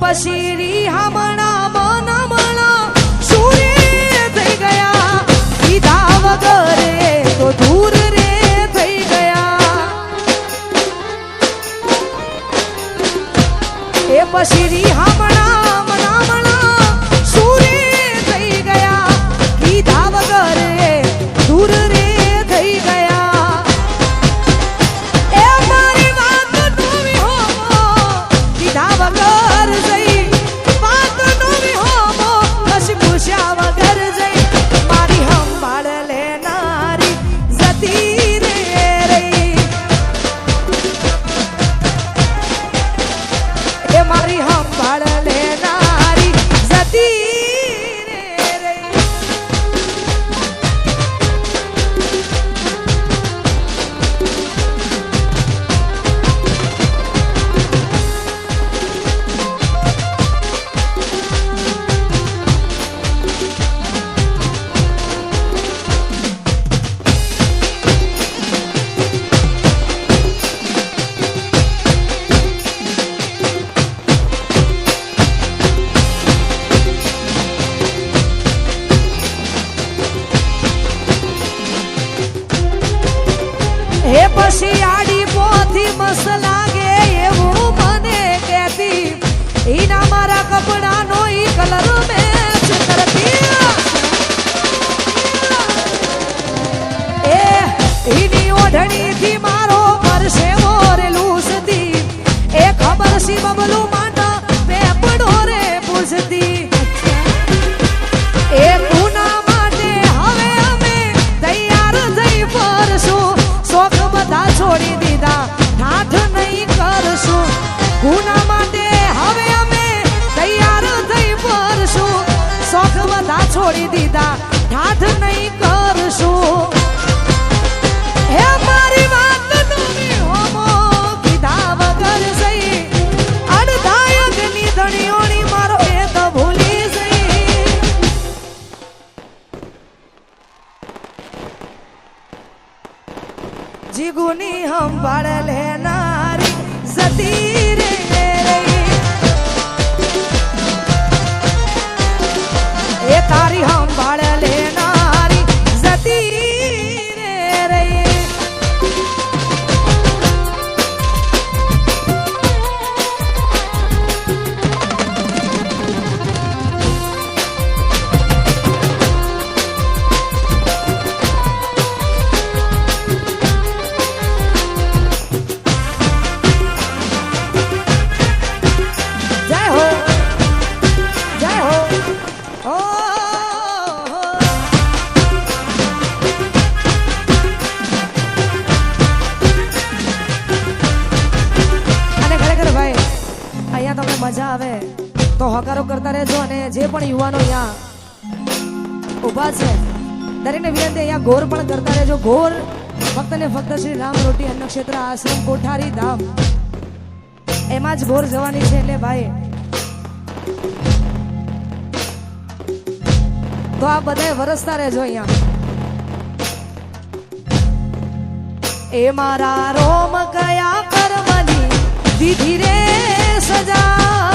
પછી રી હમણા મન મણા સુરે થઈ ગયા. કીધા વગર તો દૂર રે થઈ ગયા. એ પછી પછી આડી પોથી મસ લાગે એવું મને કહેતી ઈના મારા કપડાનો ઈ કલર મેચ કરતી એ ઈની ઓઢણીથી મારો પરસે મોરે લૂસતી એ ખબર સી બબલું जिगुनी हम बढ़ ले नारी जतीर તો હકારો કરતા રહેજો અને જે પણ યુવાનો અહીંયા ઊભા છે, દરેકને વિનંતી, અહીંયા ગોર પણ કરતા રહેજો. ગોર ફક્ત ને ફક્ત શ્રી રામ રોટી અન્ન ક્ષેત્ર આશ્રમ કોઠારી ધામ. એમાં જ ગોર જવાની છે એટલે ભાઈ, તો આ બધા વરસતા રહેજો અહીંયા. એ મારા રોમ કયા કરવાની દીધી રે સજા